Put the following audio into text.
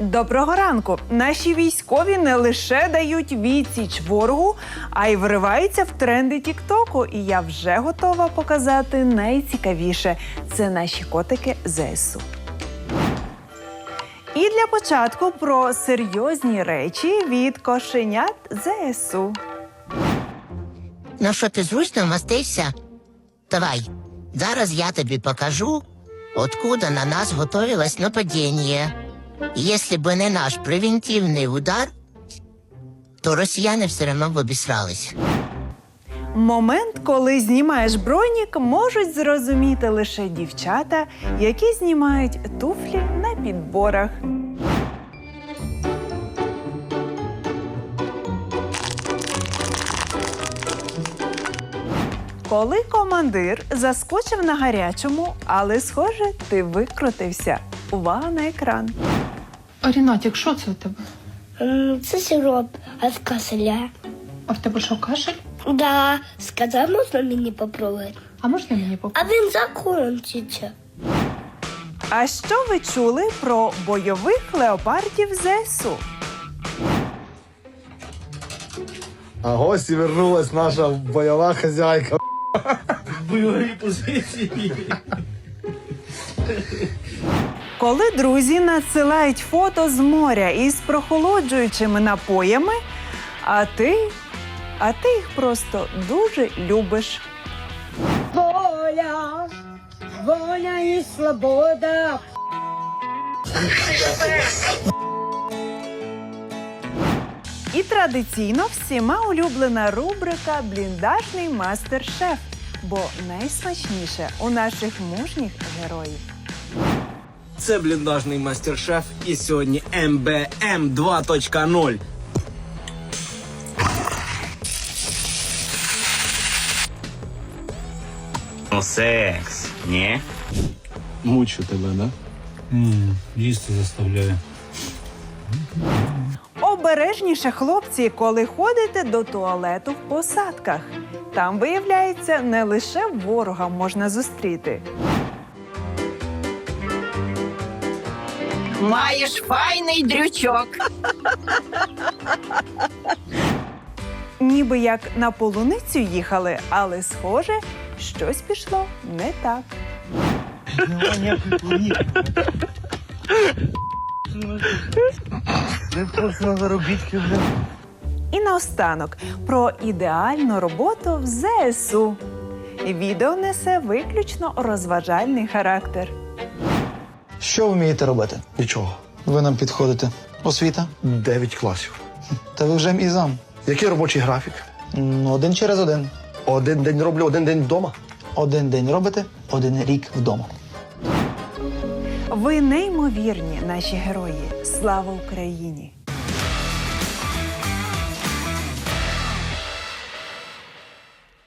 Доброго ранку! Наші військові не лише дають відсіч ворогу, а й вриваються в тренди Тіктоку. І я вже готова показати найцікавіше це наші котики ЗСУ. І для початку про серйозні речі від кошенят ЗСУ. Ну що ти зручно вмостився? Давай, зараз я тобі покажу, откуда на нас готовилось нападение. Если бы не наш превентивний удар, то росіяни все одно б обісрались. Момент, коли знімаєш бронік, можуть зрозуміти лише дівчата, які знімають туфлі на підборах. Коли командир заскочив на гарячому, але схоже, ти викрутився. Увага на екран. Рінатік, що це у тебе? Це сироп від каселя. А в тебе що, кашель? Да, сказав, можна мені попробувати. А можна мені А попробувати? він закончиться. А що ви чули про бойових леопардів ЗСУ? А гості вернулась наша бойова хазяйка. бойовій позиції. Коли друзі надсилають фото з моря із прохолоджуючими напоями, а ти, а ти їх просто дуже любиш. Воля, воля і свобода. І традиційно всіма улюблена рубрика Бліндажний мастер-шеф, бо найсмачніше у наших мужніх героїв. Це бліндажний майстер-шеф і сьогодні МБМ 2.0. Ну, секс, ні? Мучу тебе, да? Їсти заставляю. Обережніше, хлопці, коли ходите до туалету в посадках. Там, виявляється, не лише ворога можна зустріти. Маєш файний дрючок. Ніби як на полуницю їхали, але схоже, щось пішло не так. І наостанок про ідеальну роботу в ЗСУ. Відео несе виключно розважальний характер. Що ви вмієте робити? Нічого. Ви нам підходите. Освіта? Дев'ять класів. Та ви вже мізам. Який робочий графік? Ну, Один через один. Один день роблю, один день вдома. Один день робите, один рік вдома. Ви неймовірні, наші герої. Слава Україні!